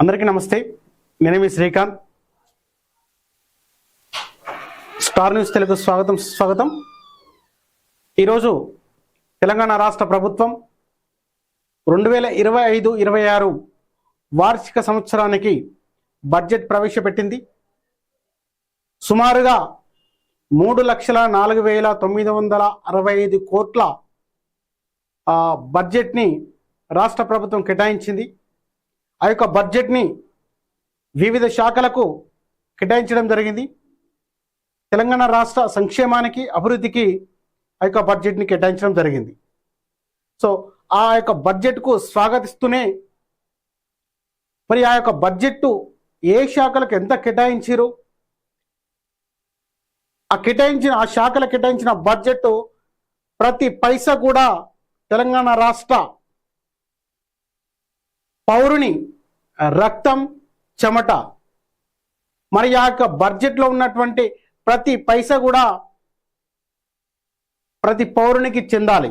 అందరికీ నమస్తే. నేను మీ శ్రీకాంత్ స్టార్ న్యూస్ తెలుగు స్వాగతం స్వాగతం. ఈరోజు తెలంగాణ రాష్ట్ర ప్రభుత్వం రెండు వేల ఇరవై ఐదు ఇరవై ఆరు వార్షిక సంవత్సరానికి బడ్జెట్ ప్రవేశపెట్టింది. సుమారుగా మూడు లక్షల నాలుగు వేల తొమ్మిది వందల అరవై ఐదు కోట్ల బడ్జెట్ని రాష్ట్ర ప్రభుత్వం కేటాయించింది. ఆ యొక్క బడ్జెట్ని వివిధ శాఖలకు కేటాయించడం జరిగింది. తెలంగాణ రాష్ట్ర సంక్షేమానికి అభివృద్ధికి ఆ యొక్క బడ్జెట్ని కేటాయించడం జరిగింది. సో ఆ యొక్క బడ్జెట్కు స్వాగతిస్తూనే మరి ఆ యొక్క బడ్జెట్ ఏ శాఖలకు ఎంత కేటాయించారు? ఆ కేటాయించిన ఆ శాఖలకు కేటాయించిన బడ్జెట్ ప్రతి పైసా కూడా తెలంగాణ రాష్ట్ర పౌరుని రక్తం చెమట మరి ఆ యొక్క బడ్జెట్లో ఉన్నటువంటి ప్రతి పైస కూడా ప్రతి పౌరునికి చెందాలి.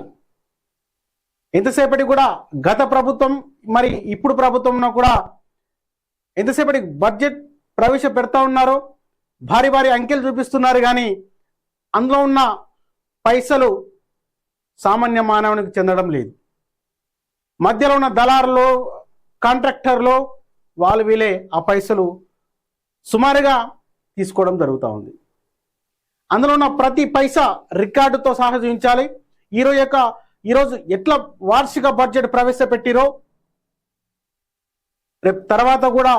ఎంతసేపటి కూడా గత ప్రభుత్వం మరి ఇప్పుడు ప్రభుత్వంలో కూడా ఎంతసేపటి బడ్జెట్ ప్రవేశపెడతా ఉన్నారో భారీ భారీ అంకెలు చూపిస్తున్నారు కానీ అందులో ఉన్న పైసలు సామాన్య మానవునికి చెందడం లేదు. మధ్యలో ఉన్న దళారులు కాంట్రాక్టర్లో వాళ్ళు వీలే ఆ పైసలు సుమారుగా తీసుకోవడం జరుగుతూ ఉంది. అందులో ఉన్న ప్రతి పైసా రికార్డుతో సహా చూపించాలి. ఈరోజు యొక్క ఈరోజు ఎట్లా వార్షిక బడ్జెట్ ప్రవేశపెట్టిరో రేపు తర్వాత కూడా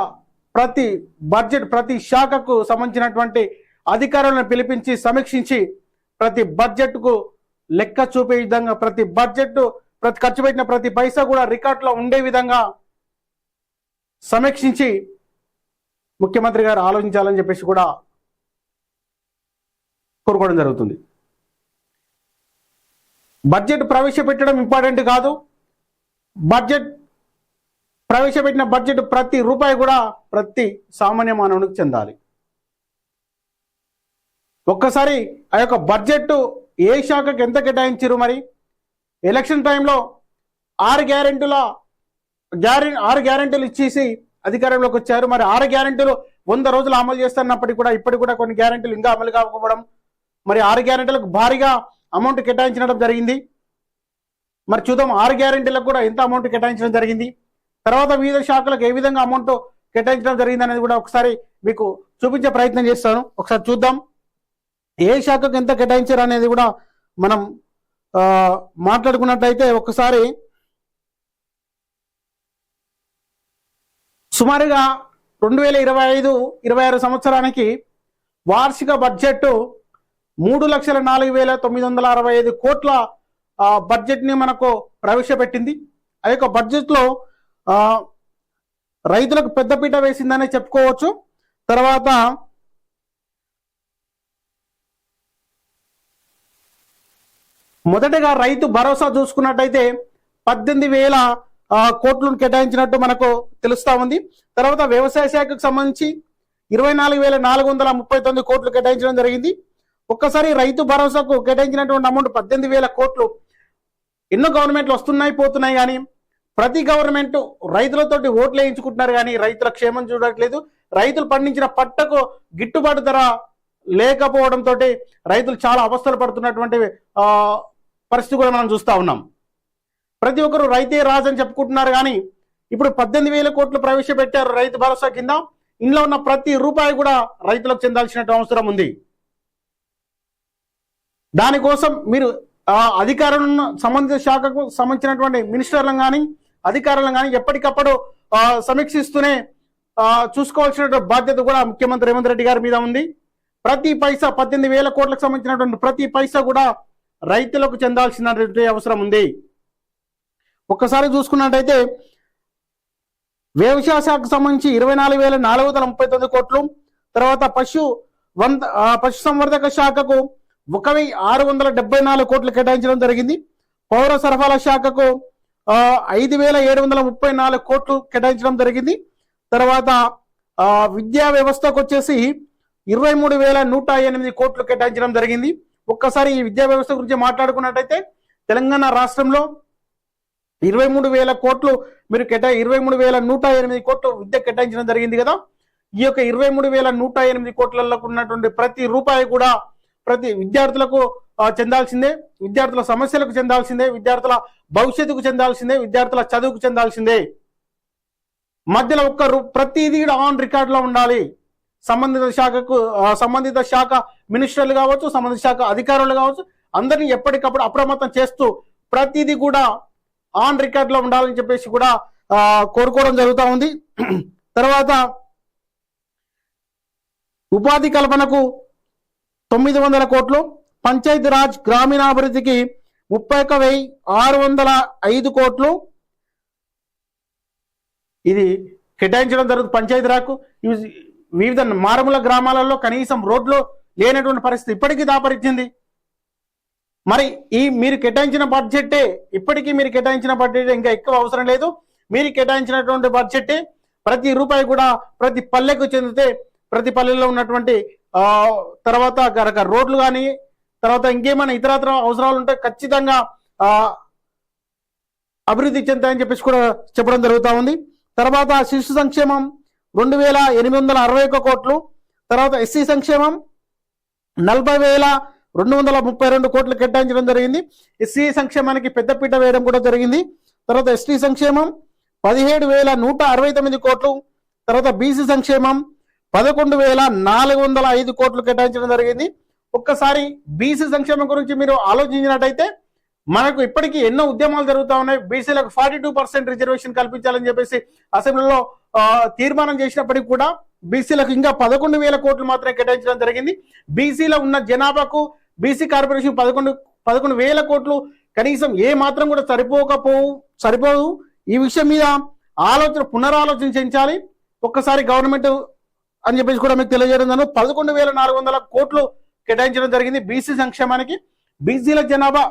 ప్రతి బడ్జెట్ ప్రతి శాఖకు సంబంధించినటువంటి అధికారులను పిలిపించి సమీక్షించి ప్రతి బడ్జెట్కు లెక్క చూపే విధంగా ప్రతి బడ్జెట్ ప్రతి ఖర్చు పెట్టిన ప్రతి పైసా కూడా రికార్డులో ఉండే విధంగా సమీక్షించి ముఖ్యమంత్రి గారు ఆలోచించాలని చెప్పేసి కూడా కోరుకోవడం జరుగుతుంది. బడ్జెట్ ప్రవేశపెట్టడం ఇంపార్టెంట్ కాదు. బడ్జెట్ ప్రవేశపెట్టిన బడ్జెట్ ప్రతి రూపాయి కూడా ప్రతి సామాన్య మానవునికి చెందాలి. ఒక్కసారి ఆ యొక్క బడ్జెట్ ఏ శాఖకు ఎంత కేటాయించారు మరి? ఎలక్షన్ టైంలో ఆరు గ్యారెంటీల గ్యారె ఆరు గ్యారెంటీలు ఇచ్చేసి అధికారంలోకి వచ్చారు. మరి ఆరు గ్యారెంటీలు వంద రోజులు అమలు చేస్తున్నప్పటికీ కూడా ఇప్పటికి కూడా కొన్ని గ్యారెంటీలు ఇంకా అమలు కాకపోవడం మరి ఆరు గ్యారెంటీలకు భారీగా అమౌంట్ కేటాయించడం జరిగింది. మరి చూద్దాం ఆరు గ్యారెంటీలకు కూడా ఎంత అమౌంట్ కేటాయించడం జరిగింది? తర్వాత వివిధ శాఖలకు ఏ విధంగా అమౌంట్ కేటాయించడం జరిగింది అనేది కూడా ఒకసారి మీకు చూపించే ప్రయత్నం చేస్తాను. ఒకసారి చూద్దాం. ఏ శాఖకు ఎంత కేటాయించారు అనేది కూడా మనం మాట్లాడుకున్నట్లయితే మాట్లాడుకున్నట్టయితే ఒకసారి సుమారుగా రెండు వేల ఇరవై ఐదు ఇరవై ఆరు సంవత్సరానికి వార్షిక బడ్జెట్ మూడు లక్షల నాలుగు వేల తొమ్మిది వందల అరవై ఐదు కోట్ల బడ్జెట్ని మనకు ప్రవేశపెట్టింది. ఆ యొక్క బడ్జెట్లో రైతులకు పెద్దపీట వేసిందనే చెప్పుకోవచ్చు. తర్వాత మొదటగా రైతు భరోసా చూసుకున్నట్టయితే పద్దెనిమిది వేల కోట్లను కేటాయించినట్టు మనకు తెలుస్తా ఉంది. తర్వాత వ్యవసాయ శాఖకు సంబంధించి ఇరవై నాలుగు వేల నాలుగు వందల ముప్పై తొమ్మిది కోట్లు కేటాయించడం జరిగింది. ఒక్కసారి రైతు భరోసాకు కేటాయించినటువంటి అమౌంట్ పద్దెనిమిది వేల కోట్లు ఎన్నో గవర్నమెంట్లు వస్తున్నాయి పోతున్నాయి కానీ ప్రతి గవర్నమెంట్ రైతులతోటి ఓట్లు వేయించుకుంటున్నారు కానీ రైతుల క్షేమం చూడట్లేదు. రైతులు పండించిన పంటకు గిట్టుబాటు ధర లేకపోవడంతో రైతులు చాలా అవస్థలు పడుతున్నటువంటి పరిస్థితి కూడా మనం చూస్తా ఉన్నాం. ప్రతి ఒక్కరు రైతే రాజు అని చెప్పుకుంటున్నారు కానీ ఇప్పుడు పద్దెనిమిది వేల కోట్లు ప్రవేశపెట్టారు రైతు భరోసా కింద. ఇంట్లో ఉన్న ప్రతి రూపాయి కూడా రైతులకు చెందాల్సిన అవసరం ఉంది. దానికోసం మీరు అధికారులను సంబంధిత శాఖకు సంబంధించినటువంటి మినిస్టర్లను కానీ అధికారులను కానీ ఎప్పటికప్పుడు సమీక్షిస్తూనే చూసుకోవాల్సిన బాధ్యత కూడా ముఖ్యమంత్రి రేవంత్ రెడ్డి గారి మీద ఉంది. ప్రతి పైసా పద్దెనిమిది వేల కోట్లకు సంబంధించినటువంటి ప్రతి పైసా కూడా రైతులకు చెందాల్సినటువంటి అవసరం ఉంది. ఒక్కసారి చూసుకున్నట్టయితే వ్యవసాయ శాఖకు సంబంధించి ఇరవై నాలుగు వేల నాలుగు వందల ముప్పై తొమ్మిది కోట్లు తర్వాత పశు వంద పశు సంవర్ధక శాఖకు ఒక వెయ్యి ఆరు వందల డెబ్బై నాలుగు కోట్లు కేటాయించడం జరిగింది. పౌర సరఫరా శాఖకు ఐదు వేల ఏడు వందల ముప్పై నాలుగు కోట్లు కేటాయించడం జరిగింది. తర్వాత విద్యా వ్యవస్థకు వచ్చేసి ఇరవై మూడు వేల నూట ఎనిమిది కోట్లు కేటాయించడం జరిగింది. ఒక్కసారి ఈ విద్యా వ్యవస్థ గురించి మాట్లాడుకున్నట్టయితే తెలంగాణ రాష్ట్రంలో ఇరవై మూడు వేల కోట్లు మీరు కేటా ఇరవై మూడు వేల నూట ఎనిమిది కోట్లు విద్య కేటాయించడం జరిగింది కదా? ఈ యొక్క ఇరవై మూడు వేల నూట ఎనిమిది కోట్లలో ఉన్నటువంటి ప్రతి రూపాయి కూడా ప్రతి విద్యార్థులకు చెందాల్సిందే. విద్యార్థుల సమస్యలకు చెందాల్సిందే. విద్యార్థుల భవిష్యత్తుకు చెందాల్సిందే. విద్యార్థుల చదువుకు చెందాల్సిందే. మధ్యలో ఒక్క రూ- ప్రతిదీ కూడా ఆన్ రికార్డ్లో ఉండాలి. సంబంధిత శాఖకు సంబంధిత శాఖ మినిస్టర్లు కావచ్చు సంబంధిత శాఖ అధికారులు కావచ్చు అందరినీ ఎప్పటికప్పుడు అప్రమత్తం చేస్తూ ప్రతిదీ కూడా ఆన్ రికార్డ్లో ఉండాలని చెప్పేసి కూడా కోరుకోవడం జరుగుతూ ఉంది. తర్వాత ఉపాధి కల్పనకు తొమ్మిది వందల కోట్లు పంచాయతీ రాజ్ గ్రామీణాభివృద్ధికి ముప్పై ఒక వెయ్యి ఆరు వందల ఐదు కోట్లు. ఇది కేటాయించడం జరుగుతుంది పంచాయతీరాజ్కు వివిధ మారుమూల గ్రామాలలో కనీసం రోడ్లు లేనటువంటి పరిస్థితి ఇప్పటికీ దాపరిచింది. మరి ఈ మీరు కేటాయించిన బడ్జెట్టే ఇప్పటికీ మీరు కేటాయించిన బడ్జెట్ ఇంకా ఎక్కువ అవసరం లేదు. మీరు కేటాయించినటువంటి బడ్జెట్టే ప్రతి రూపాయి కూడా ప్రతి పల్లెకు చెందితే ప్రతి పల్లెల్లో ఉన్నటువంటి తర్వాత గనక రోడ్లు కానీ తర్వాత ఇంకేమైనా ఇతరత్ర అవసరాలు ఉంటే ఖచ్చితంగా అభివృద్ధి చెందుతాయని చెప్పేసి కూడా చెప్పడం జరుగుతూ ఉంది. తర్వాత శిశు సంక్షేమం రెండు వేల ఎనిమిది వందల అరవై ఒక్క కోట్లు. తర్వాత ఎస్సీ సంక్షేమం నలభై వేల రెండు వందల ముప్పై రెండు కోట్లు కేటాయించడం జరిగింది. ఎస్సీ సంక్షేమానికి పెద్దపీట వేయడం కూడా జరిగింది. తర్వాత ఎస్టీ సంక్షేమం పదిహేడు వేల నూట అరవై తొమ్మిది కోట్లు. తర్వాత బీసీ సంక్షేమం పదకొండు వేల నాలుగు వందల ఐదు కోట్లు కేటాయించడం జరిగింది. ఒక్కసారి బీసీ సంక్షేమం గురించి మీరు ఆలోచించినట్టయితే మనకు ఇప్పటికీ ఎన్నో ఉద్యమాలు జరుగుతూ ఉన్నాయి. బీసీలకు ఫార్టీ టూ పర్సెంట్ రిజర్వేషన్ కల్పించాలని చెప్పేసి అసెంబ్లీలో తీర్మానం చేసినప్పటికీ కూడా బీసీలకు ఇంకా పదకొండు వేల కోట్లు మాత్రమే కేటాయించడం జరిగింది. బీసీలో ఉన్న జనాభాకు బీసీ కార్పొరేషన్ పదకొండు పదకొండు వేల కోట్లు కనీసం ఏ మాత్రం కూడా సరిపోకపోవు సరిపోదు. ఈ విషయం మీద ఆలోచన పునరాలోచన చేయించాలి. ఒక్కసారి గవర్నమెంట్ అని చెప్పేసి కూడా మీకు తెలియజేయడం జరిగింది. పదకొండు వేల నాలుగు వందల కోట్లు కేటాయించడం జరిగింది బీసీ సంక్షేమానికి. బీసీల జనాభా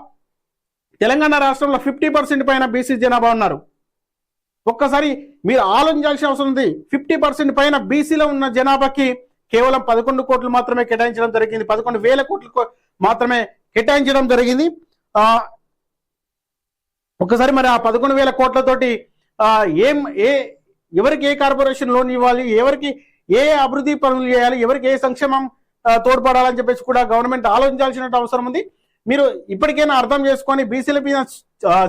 తెలంగాణ రాష్ట్రంలో ఫిఫ్టీ పర్సెంట్ పైన బీసీ జనాభా ఉన్నారు. ఒక్కసారి మీరు ఆలోచించాల్సిన అవసరం ఉంది. ఫిఫ్టీ పర్సెంట్ పైన బీసీలో ఉన్న జనాభాకి కేవలం పదకొండు కోట్లు మాత్రమే కేటాయించడం జరిగింది. పదకొండు వేల కోట్లు మాత్రమే కేటాయించడం జరిగింది. ఆ ఒకసారి మరి ఆ పదకొండు వేల కోట్లతోటి ఆ, ఏం ఏ ఎవరికి ఏ కార్పొరేషన్ లోన్ ఇవ్వాలి ఎవరికి ఏ అభివృద్ధి పనులు చేయాలి ఎవరికి ఏ సంక్షేమం తోడ్పడాలని చెప్పేసి కూడా గవర్నమెంట్ ఆలోచించాల్సిన అవసరం ఉంది. మీరు ఇప్పటికైనా అర్థం చేసుకొని బీసీల మీద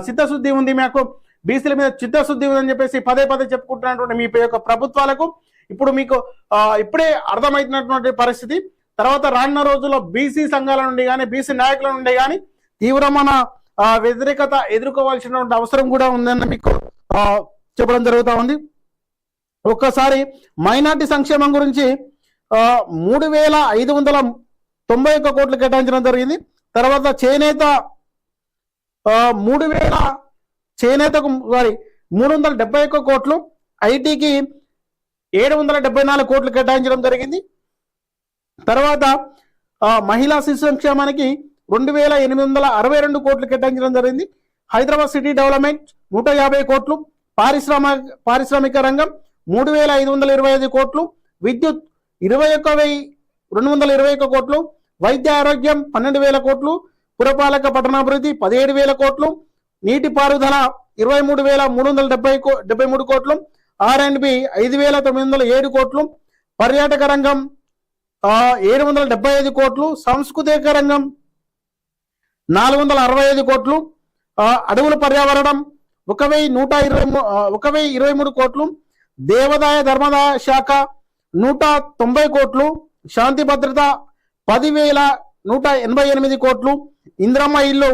చిత్తశుద్ధి ఉంది మాకు. బీసీల మీద చిత్తశుద్ధి ఉందని చెప్పేసి పదే పదే చెప్పుకుంటున్నటువంటి మీ యొక్క ప్రభుత్వాలకు ఇప్పుడు మీకు ఇప్పుడే అర్థమవుతున్నటువంటి పరిస్థితి. తర్వాత రానున్న రోజుల్లో బీసీ సంఘాల నుండి కానీ బీసీ నాయకుల నుండి కానీ తీవ్రమైన వ్యతిరేకత ఎదుర్కోవాల్సినటువంటి అవసరం కూడా ఉందని మీకు చెప్పడం జరుగుతూ ఉంది. ఒక్కసారి మైనార్టీ సంక్షేమం గురించి మూడు వేల ఐదు వందల తొంభై ఒక్క కోట్లు కేటాయించడం జరిగింది. తర్వాత చేనేత మూడు వేల చేనేతకు సారీ మూడు వందల డెబ్బై ఒక్క కోట్లు ఐటీకి ఏడు వందల డెబ్బై నాలుగు కోట్లు కేటాయించడం జరిగింది. తర్వాత మహిళా శిశు సంక్షేమానికి రెండు వేల ఎనిమిది వందల అరవై రెండు కోట్లు కేటాయించడం జరిగింది. హైదరాబాద్ సిటీ డెవలప్మెంట్ నూట యాభై కోట్లు పారిశ్రామిక పారిశ్రామిక రంగం మూడు వేల ఐదు వందల ఇరవై ఐదు కోట్లు విద్యుత్ ఇరవై ఒక్క వెయ్యి రెండు వందల ఇరవై ఒక్క కోట్లు వైద్య ఆరోగ్యం పన్నెండు వేల కోట్లు పురపాలక పట్టణాభివృద్ధి పదిహేడు వేల కోట్లు నీటిపారుదల ఇరవై మూడు వేల మూడు వందల డెబ్బై కో డెబ్బై మూడు కోట్లు ఆర్ అండ్ బి ఐదు వేల తొమ్మిది వందల ఏడు కోట్లు పర్యాటక రంగం ఏడు వందల డెబ్బై ఐదు కోట్లు సాంస్కృతిక రంగం నాలుగు వందల అరవై ఐదు కోట్లు అడవుల పర్యావరణం ఒక వెయ్యి నూట ఇరవై ఒక వెయ్యి ఇరవై మూడు కోట్లు దేవాదాయ ధర్మదాయ శాఖ నూట తొంభై కోట్లు శాంతి భద్రత పదివేల నూట ఎనభై ఎనిమిది కోట్లు ఇంద్రమ్మ ఇల్లు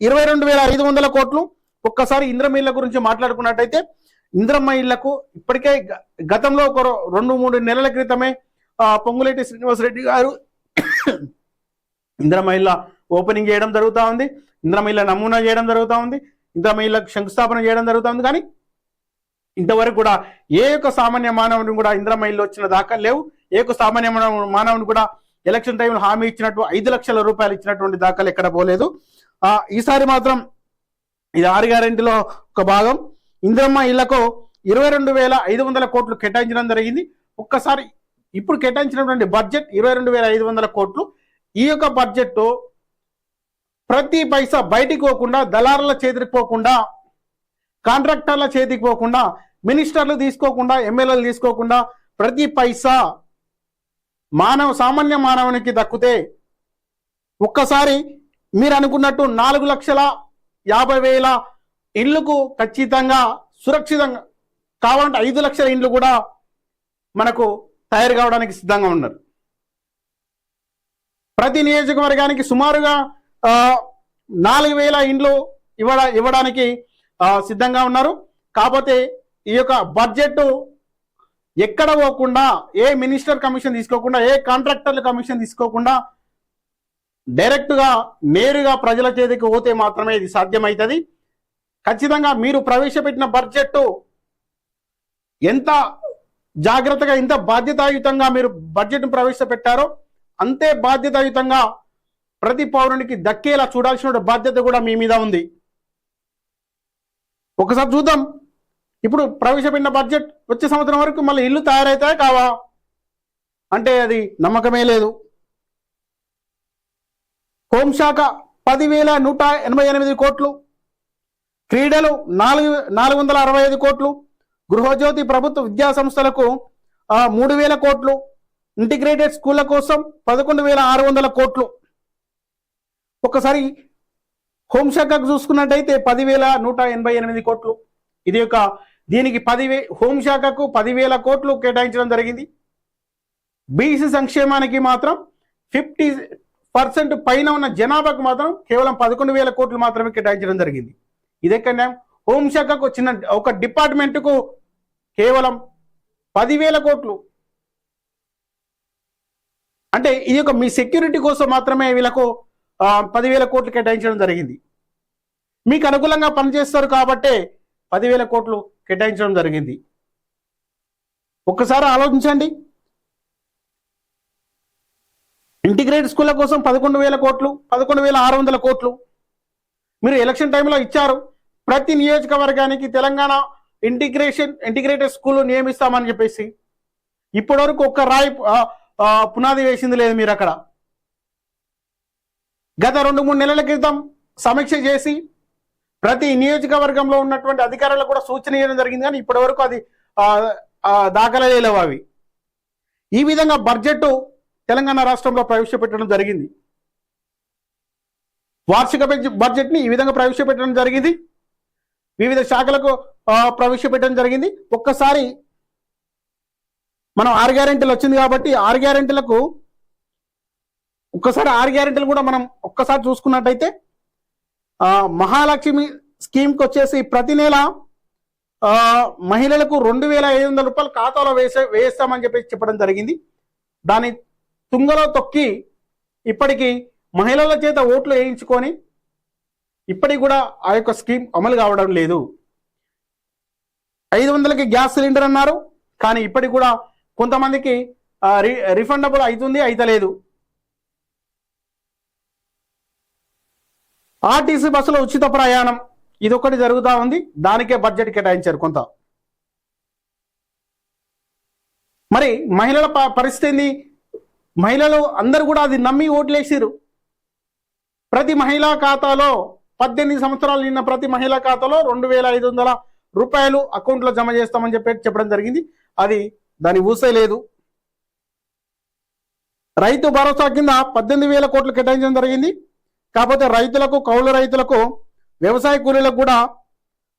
ఇరవై రెండు వేల ఐదు వందల కోట్లు. ఒక్కసారి ఇంద్రమ ఇళ్ళ గురించి మాట్లాడుకున్నట్టయితే ఇంద్రమ్మ ఇళ్ళకు ఇప్పటికే గ- గతంలో ఒక రెండు మూడు నెలల క్రితమే పొంగులేటి శ్రీనివాసరెడ్డి గారు ఇంద్రమ్మ ఇళ్ళ ఓపెనింగ్ చేయడం జరుగుతూ ఉంది. ఇంద్రమ్మ ఇళ్ళ నమూనా చేయడం జరుగుతూ ఉంది. ఇంద్రమ్మ ఇళ్ళకు శంకుస్థాపన చేయడం జరుగుతూ ఉంది. కానీ ఇంతవరకు కూడా ఏ యొక్క సామాన్య మానవుని కూడా ఇంద్రమ్మ ఇల్లు వచ్చిన దాఖలు లేవు. ఏ యొక్క సామాన్య మానవుని కూడా ఎలక్షన్ టైంలో హామీ ఇచ్చినట్టు ఐదు లక్షల రూపాయలు ఇచ్చినటువంటి దాఖలు ఎక్కడ పోలేదు. ఈసారి మాత్రం ఇది ఆరు గ్యారెంటీలో ఒక భాగం. ఇంద్రమ్మ ఇళ్ళకు ఇరవై రెండు వేల ఐదు వందల కోట్లు కేటాయించడం జరిగింది. ఒక్కసారి ఇప్పుడు కేటాయించినటువంటి బడ్జెట్ ఇరవై రెండు వేల ఐదు వందల కోట్లు. ఈ యొక్క బడ్జెట్ ప్రతి పైసా బయటికి పోకుండా దళారుల చేతికి పోకుండా కాంట్రాక్టర్ల చేతికి పోకుండా మినిస్టర్లు తీసుకోకుండా ఎమ్మెల్యేలు తీసుకోకుండా ప్రతి పైసా మానవ సామాన్య మానవునికి దక్కితే ఒక్కసారి మీరు అనుకున్నట్టు నాలుగు లక్షల యాభై వేల ఇండ్లకు ఖచ్చితంగా సురక్షితంగా కావాలంటే ఐదు లక్షల ఇండ్లు కూడా మనకు తయారు కావడానికి సిద్ధంగా ఉన్నారు. ప్రతి నియోజకవర్గానికి సుమారుగా నాలుగు వేల ఇండ్లు ఇవ్వడా ఇవ్వడానికి సిద్ధంగా ఉన్నారు. కాకపోతే ఈ యొక్క బడ్జెట్ ఎక్కడ పోకుండా ఏ మినిస్టర్ కమిషన్ తీసుకోకుండా ఏ కాంట్రాక్టర్ల కమిషన్ తీసుకోకుండా డైరెక్ట్గా నేరుగా ప్రజల చేతికి పోతే మాత్రమే ఇది సాధ్యమవుతుంది. ఖచ్చితంగా మీరు ప్రవేశపెట్టిన బడ్జెట్ ఎంత జాగ్రత్తగా ఎంత బాధ్యతాయుతంగా మీరు బడ్జెట్ను ప్రవేశపెట్టారో అంతే బాధ్యతాయుతంగా ప్రతి పౌరునికి దక్కేలా చూడాల్సిన బాధ్యత కూడా మీ మీద ఉంది. ఒకసారి చూద్దాం. ఇప్పుడు ప్రవేశపెట్టిన బడ్జెట్ వచ్చే సంవత్సరం వరకు మళ్ళీ ఇల్లు తయారవుతాయి కావా? అంటే అది నమ్మకమే లేదు. హోంశాఖ పదివేల నూట ఎనభై ఎనిమిది కోట్లు క్రీడలు నాలుగు నాలుగు వందల అరవై ఐదు కోట్లు గృహజ్యోతి ప్రభుత్వ విద్యా సంస్థలకు మూడు వేల కోట్లు ఇంటిగ్రేటెడ్ స్కూళ్ళ కోసం పదకొండు వేల ఆరు వందల కోట్లు. ఒకసారి హోంశాఖకు చూసుకున్నట్టయితే పదివేల నూట ఎనభై ఎనిమిది కోట్లు. ఇది ఒక దీనికి పదివే హోంశాఖకు పదివేల కోట్లు కేటాయించడం జరిగింది. బీసీ సంక్షేమానికి మాత్రం ఫిఫ్టీ పర్సెంట్ పైన ఉన్న జనాభాకు మాత్రం కేవలం పదకొండు వేల కోట్లు మాత్రమే కేటాయించడం జరిగింది. ఇదెక్కడ హోంశాఖకు చిన్న ఒక డిపార్ట్మెంట్కు కేవలం పదివేల కోట్లు. అంటే ఇది ఒక మీ సెక్యూరిటీ కోసం మాత్రమే వీళ్ళకు పదివేల కోట్లు కేటాయించడం జరిగింది. మీకు అనుకూలంగా పనిచేస్తారు కాబట్టే పదివేల కోట్లు కేటాయించడం జరిగింది. ఒక్కసారి ఆలోచించండి. ఇంటిగ్రేటెడ్ స్కూళ్ళ కోసం పదకొండు వేల కోట్లు పదకొండు వేల ఆరు వందల కోట్లు. మీరు ఎలక్షన్ టైంలో ఇచ్చారు. ప్రతి నియోజకవర్గానికి తెలంగాణ ఇంటిగ్రేషన్ ఇంటిగ్రేటెడ్ స్కూల్ నియమిస్తామని చెప్పేసి ఇప్పటి వరకు ఒక్క రాయి పునాది వేసింది లేదు మీరు అక్కడ. గత రెండు మూడు నెలల క్రితం సమీక్ష చేసి ప్రతి నియోజకవర్గంలో ఉన్నటువంటి అధికారులకు కూడా సూచన చేయడం జరిగింది కానీ ఇప్పటి వరకు అది ఆ, అవి. ఈ విధంగా బడ్జెట్ తెలంగాణ రాష్ట్రంలో ప్రవేశపెట్టడం జరిగింది. వార్షిక బడ్జె- బడ్జెట్ని ఈ విధంగా ప్రవేశపెట్టడం జరిగింది. వివిధ శాఖలకు ప్రవేశపెట్టడం జరిగింది. ఒక్కసారి మనం ఆరు గ్యారెంటీలు వచ్చింది కాబట్టి ఆరు గ్యారెంటీలకు ఒక్కసారి ఆరు గ్యారెంటీలు కూడా మనం ఒక్కసారి చూసుకున్నట్టయితే మహాలక్ష్మి స్కీమ్కి వచ్చేసి ప్రతి నెల మహిళలకు రెండు వేల ఐదు వందల రూపాయలు ఖాతాలో వేసే వేస్తామని చెప్పేసి చెప్పడం జరిగింది. దాని తుంగలో తొక్కి ఇప్పటికీ మహిళల చేత ఓట్లు వేయించుకొని ఇప్పటికి కూడా ఆ యొక్క స్కీమ్ అమలు కావడం లేదు. ఐదు వందలకి గ్యాస్ సిలిండర్ అన్నారు. కానీ ఇప్పటికి కూడా కొంతమందికి రి రిఫండబుల్ అవుతుంది అయితలేదు. ఆర్టీసీ బస్సులో ఉచిత ప్రయాణం ఇది ఒకటి జరుగుతూ ఉంది. దానికే బడ్జెట్ కేటాయించారు కొంత. మరి మహిళల ప- పరిస్థితి ఏంది? మహిళలు అందరు కూడా అది నమ్మి ఓట్లేసిరు ప్రతి మహిళా ఖాతాలో పద్దెనిమిది సంవత్సరాలు నిన్న ప్రతి మహిళా ఖాతాలో రెండు వేల ఐదు వందల రూపాయలు అకౌంట్లో జమ చేస్తామని చెప్పి చెప్పడం జరిగింది. అది దాని ఊసే లేదు. రైతు భరోసా కింద పద్దెనిమిది వేల కోట్లు కేటాయించడం జరిగింది. కాకపోతే రైతులకు కౌలు రైతులకు వ్యవసాయ కూలీలకు కూడా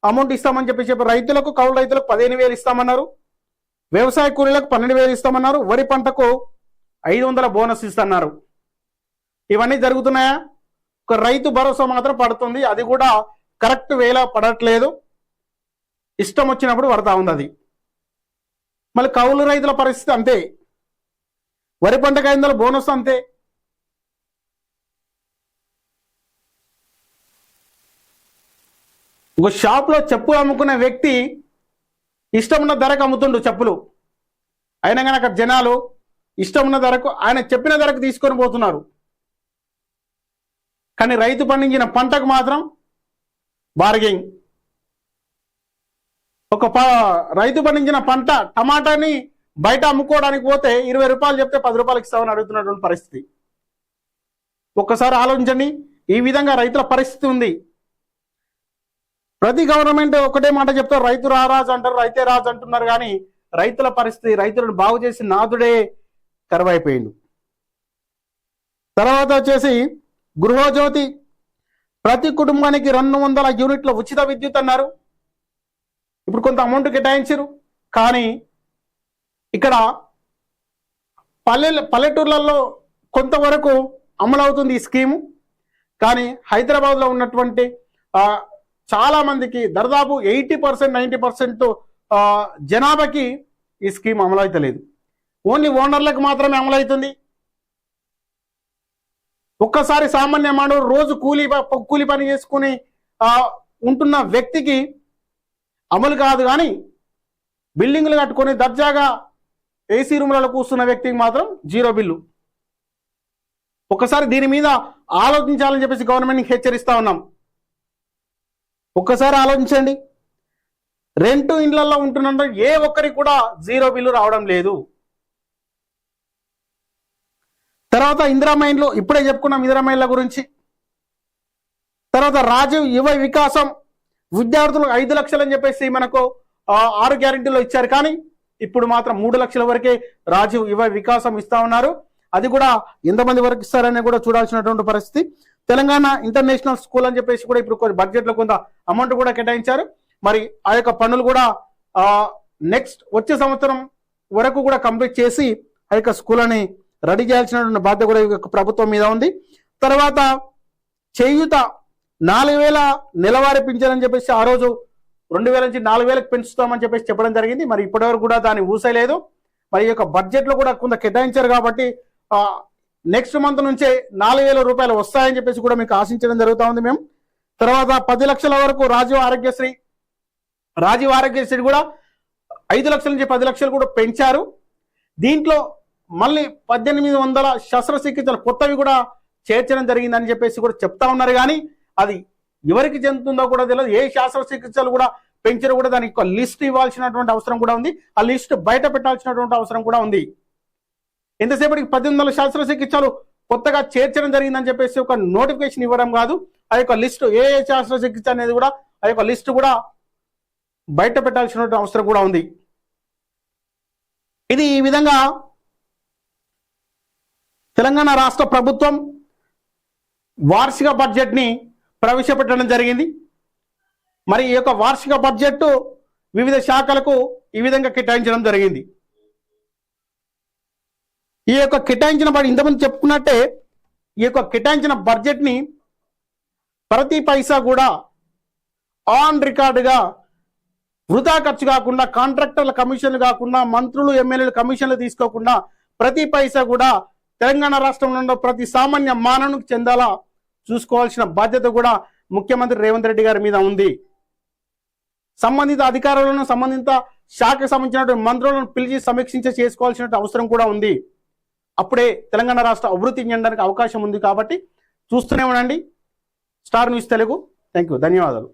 అమౌంట్ ఇస్తామని చెప్పి చెప్పి రైతులకు కౌలు రైతులకు పదిహేను వేలు ఇస్తామన్నారు. వ్యవసాయ కూలీలకు పన్నెండు వేలు ఇస్తామన్నారు. వరి పంటకు ఐదు వందల బోనస్ ఇస్తున్నారు. ఇవన్నీ జరుగుతున్నాయా? రైతు భరోసా మాత్రం పడుతుంది. అది కూడా కరెక్ట్ వేలా పడట్లేదు. ఇష్టం వచ్చినప్పుడు పడతా ఉంది అది. మళ్ళీ కౌలు రైతుల పరిస్థితి అంతే. వరి పంటకు ఐదు బోనస్ అంతే. ఒక షాప్లో చెప్పులు అమ్ముకునే వ్యక్తి ఇష్టం ఉన్న ధరకు అమ్ముతుండు చెప్పులు. అయినా కానీ అక్కడ జనాలు ఇష్టం ఉన్న ధరకు ఆయన చెప్పిన ధరకు తీసుకొని పోతున్నారు. కానీ రైతు పండించిన పంటకు మాత్రం బార్గెయింగ్ ఒక ప రైతు పండించిన పంట టమాటాని బయట అమ్ముకోవడానికి పోతే ఇరవై రూపాయలు చెప్తే పది రూపాయలకి ఇస్తామని అడుగుతున్నటువంటి పరిస్థితి. ఒక్కసారి ఆలోచించండి ఈ విధంగా రైతుల పరిస్థితి ఉంది. ప్రతి గవర్నమెంట్ ఒకటే మాట చెప్తారు రైతు రారాజు అంటారు రైతే రాజు అంటున్నారు కానీ రైతుల పరిస్థితి రైతులను బాగు చేసి నాదుడే కరువైపోయిండు. తర్వాత వచ్చేసి గృహజ్యోతి ప్రతి కుటుంబానికి రెండు వందల యూనిట్ల ఉచిత విద్యుత్ అన్నారు. ఇప్పుడు కొంత అమౌంట్ కేటాయించారు కానీ ఇక్కడ పల్లె పల్లెటూర్లలో కొంతవరకు అమలవుతుంది ఈ స్కీము. కానీ హైదరాబాద్లో ఉన్నటువంటి చాలామందికి చాలా మందికి దాదాపు ఎయిటీ పర్సెంట్ నైంటీ పర్సెంట్ జనాభాకి ఈ స్కీమ్ అమలవుతలేదు. ఓన్లీ ఓనర్లకు మాత్రమే అమలవుతుంది. ఒక్కసారి సామాన్య మానవుడు రోజు కూలీ ప- పని చేసుకుని ఉంటున్న వ్యక్తికి అమలు కాదు కానీ బిల్డింగ్లు కట్టుకొని దర్జాగా ఏసీ రూమ్లలో కూర్చున్న వ్యక్తికి మాత్రం జీరో బిల్లు. ఒక్కసారి దీని మీద ఆలోచించాలని చెప్పేసి గవర్నమెంట్ని హెచ్చరిస్తా ఉన్నాం. ఒక్కసారి ఆలోచించండి. రెంటు ఇండ్లలో ఉంటున్న ఏ ఒక్కరికి కూడా జీరో బిల్లు రావడం లేదు. తర్వాత ఇందిరా ఇప్పుడే చెప్పుకున్నాం ఇందిరా గురించి. తర్వాత రాజీవ్ యువ వికాసం. విద్యార్థులకు ఐదు లక్షలు అని చెప్పేసి మనకు ఆరు గ్యారంటీలో ఇచ్చారు. కానీ ఇప్పుడు మాత్రం మూడు లక్షల వరకే రాజీవ్ యువ వికాసం ఇస్తా ఉన్నారు. అది కూడా ఎంతమంది వరకు ఇస్తారని కూడా చూడాల్సినటువంటి పరిస్థితి. తెలంగాణ ఇంటర్నేషనల్ స్కూల్ అని చెప్పేసి కూడా ఇప్పుడు కొన్ని బడ్జెట్లో కొంత అమౌంట్ కూడా కేటాయించారు. మరి ఆ యొక్క పనులు కూడా నెక్స్ట్ వచ్చే సంవత్సరం వరకు కూడా కంప్లీట్ చేసి ఆ యొక్క స్కూల్ అని రెడీ చేయాల్సినటువంటి బాధ్యత కూడా ప్రభుత్వం మీద ఉంది. తర్వాత చేయూత నాలుగు వేల నెలవారీ పింఛన్ చెప్పేసి ఆ రోజు రెండు వేల నుంచి నాలుగు వేలకు పెంచుతామని చెప్పేసి చెప్పడం జరిగింది. మరి ఇప్పటివరకు కూడా దాన్ని ఊసలేదు. మరి ఈ యొక్క బడ్జెట్లో కూడా కొంత కేటాయించారు కాబట్టి నెక్స్ట్ మంత్ నుంచే నాలుగు వేల రూపాయలు వస్తాయని చెప్పేసి కూడా మీకు ఆశించడం జరుగుతూ ఉంది మేము. తర్వాత పది లక్షల వరకు రాజీవ్ ఆరోగ్యశ్రీ రాజీవ్ ఆరోగ్యశ్రీ కూడా ఐదు లక్షల నుంచి పది లక్షలు కూడా పెంచారు. దీంట్లో మళ్ళీ పద్దెనిమిది వందల శస్త్రచికిత్సలు కొత్తవి కూడా చేర్చడం జరిగిందని చెప్పేసి కూడా చెప్తా ఉన్నారు కానీ అది ఎవరికి చెందుతుందో కూడా తెలియదు. ఏ శస్త్రచికిత్సలు కూడా పెంచరు కూడా దానికి ఒక లిస్ట్ ఇవ్వాల్సినటువంటి అవసరం కూడా ఉంది. ఆ లిస్ట్ బయట పెట్టాల్సినటువంటి అవసరం కూడా ఉంది. ఎంతసేపటికి పద్దెనిమిది వందల శస్త్రచికిత్సలు కొత్తగా చేర్చడం జరిగిందని చెప్పేసి ఒక నోటిఫికేషన్ ఇవ్వడం కాదు. ఆ యొక్క లిస్టు ఏ ఏ శస్త్రచికిత్స అనేది కూడా ఆ యొక్క లిస్ట్ కూడా బయట పెట్టాల్సినటువంటి అవసరం కూడా ఉంది. ఇది ఈ విధంగా తెలంగాణ రాష్ట్ర ప్రభుత్వం వార్షిక బడ్జెట్ని ప్రవేశపెట్టడం జరిగింది. మరి ఈ యొక్క వార్షిక బడ్జెట్ వివిధ శాఖలకు ఈ విధంగా కేటాయించడం జరిగింది. ఈ యొక్క కేటాయించిన బడ్జెట్ ఇంతకుముందు చెప్పుకున్నట్టే ఈ యొక్క కేటాయించిన బడ్జెట్ని ప్రతి పైసా కూడా ఆన్ రికార్డుగా వృధా ఖర్చు కాకుండా కాంట్రాక్టర్ల కమిషన్లు కాకుండా మంత్రులు ఎమ్మెల్యేలు కమిషన్లు తీసుకోకుండా ప్రతి పైసా కూడా తెలంగాణ రాష్ట్రంలో ఉన్న ప్రతి సామాన్య మానవునికి చెందాలా చూసుకోవాల్సిన బాధ్యత కూడా ముఖ్యమంత్రి రేవంత్ రెడ్డి గారి మీద ఉంది. సంబంధిత అధికారులను సంబంధిత శాఖకు సంబంధించినటువంటి మంత్రులను పిలిచి సమీక్షించ చేసుకోవాల్సిన అవసరం కూడా ఉంది. అప్పుడే తెలంగాణ రాష్ట్ర అభివృద్ధి చెందడానికి అవకాశం ఉంది కాబట్టి చూస్తూనే ఉండండి. Star news Telugu. Thank you ధన్యవాదాలు.